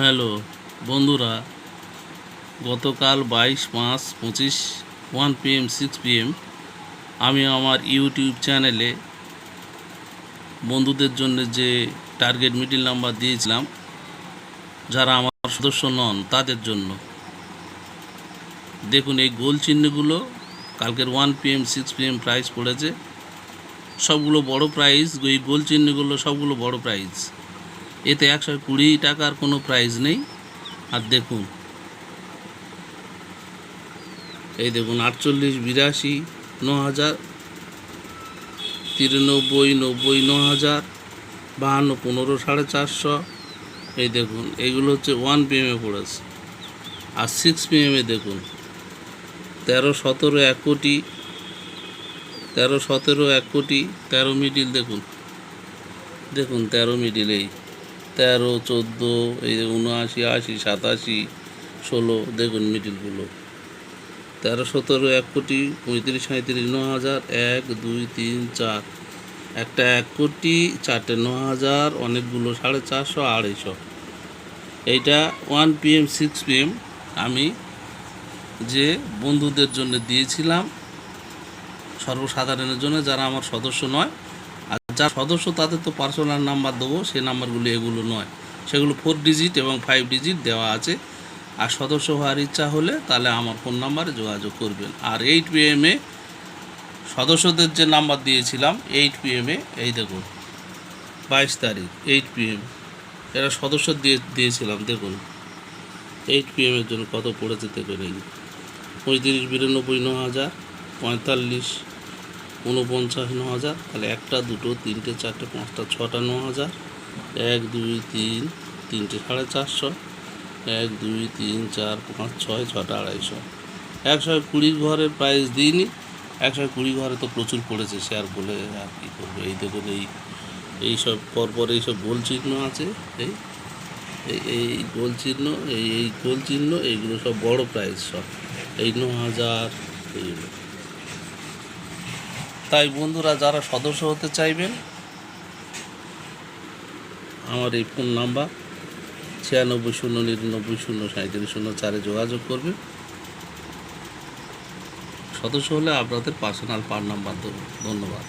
Hello, বন্ধুরা, গতকাল বাইশ পাঁচ পঁচিশ, ওয়ান পিএম, সিক্স পিএম, আমি আমার ইউটিউব চ্যানেলে বন্ধুদের জন্য যে টার্গেট মিডিল নাম্বার দিয়েছিলাম, যারা আমার সদস্য নন তাদের জন্য। দেখুন, এই গোল চিহ্নগুলো, কালকের one PM, six PM price পড়েছে, সবগুলো বড় প্রাইস এই গোল চিহ্নগুলো সবগুলো বড় প্রাইস এতে একশো কুড়ি টাকার কোনো প্রাইস নেই। আর দেখুন, এই দেখুন, আটচল্লিশ, বিরাশি ন হাজার তিরানব্বই, নব্বই ন হাজার বাহান্ন, পনেরো, সাড়ে চারশো। এই দেখুন এইগুলো হচ্ছে ওয়ান পিএমে পড়েছে। আর সিক্স পিএমে দেখুন, তেরো, সতেরো, এক কোটি, তেরো, সতেরো, এক কোটি, তেরো মিডিল, দেখুন দেখুন, তেরো মিডিল এই। তেরো, চোদ্দ, এই উনআশি, আশি, সাতাশি, ষোলো, দেখুন মিডিলগুলো। তেরো, সতেরো, এক কোটি, পঁয়ত্রিশ সাঁত্রিশ ন হাজার, এক, দুই, তিন, চার। একটা এক কোটি, চারটে ন হাজার, অনেকগুলো সাড়ে চারশো, আড়াইশো। এইটা ওয়ান পিএম, সিক্স পিএম। আমি যে বন্ধুদের জন্য দিয়েছিলাম, সর্বসাধারণের জন্য, যারা আমার সদস্য নয় যারা সদস্য তাদের তো পার্সোনাল নাম্বার দেবো সেই নাম্বারগুলো এগুলো নয়। সেগুলো ফোর ডিজিট এবং ফাইভ ডিজিট দেওয়া আছে। আর সদস্য হওয়ার ইচ্ছা হলে তাহলে আমার ফোন নাম্বারে যোগাযোগ করবেন। আর এইট পি পিএমে সদস্যদের যে নাম্বার দিয়েছিলাম এইট পি পিএমে এই দেখুন, বাইশ তারিখ এইট পিএম এরা সদস্য দিয়ে, দিয়েছিলাম, দেখুন এইট পিএমের জন্য কত পড়েছে দেখুন এই পঁয়ত্রিশ, বিরানব্বই ন হাজার, পঁয়তাল্লিশ। উনপঞ্চাশ ন হাজার, তাহলে একটা, দুটো, তিনটে, চারটে, পাঁচটা, ছটা, ন হাজার। এক, দুই, তিন, তিনটে, সাড়ে চারশো। এক, দুই, তিন, চার, পাঁচ, ছয়, ছটা, আড়াইশো। একশো কুড়ি ঘরের প্রাইস দিইনি। একশো কুড়ি ঘরে তো প্রচুর পড়েছে আর বলে আর কী করব? এই দেখুন, এই এইসব পরপর এইসব গোল চিহ্ন আছে, এই এই এই গোল চিহ্ন, এই এই গোল চিহ্ন, এইগুলো সব বড় প্রাইস সব। এই ন হাজার এইগুলো তাই বন্ধুরা যারা সদস্য হতে চাইবেন, আমার এই ফোন নাম্বার ছিয়ানব্বই, শূন্য, নিরানব্বই, শূন্য সাঁত্রিশ শূন্য, চারে যোগাযোগ করবে সদস্য হলে আপনাদের পার্সোনাল পার নাম্বার দেবো। ধন্যবাদ।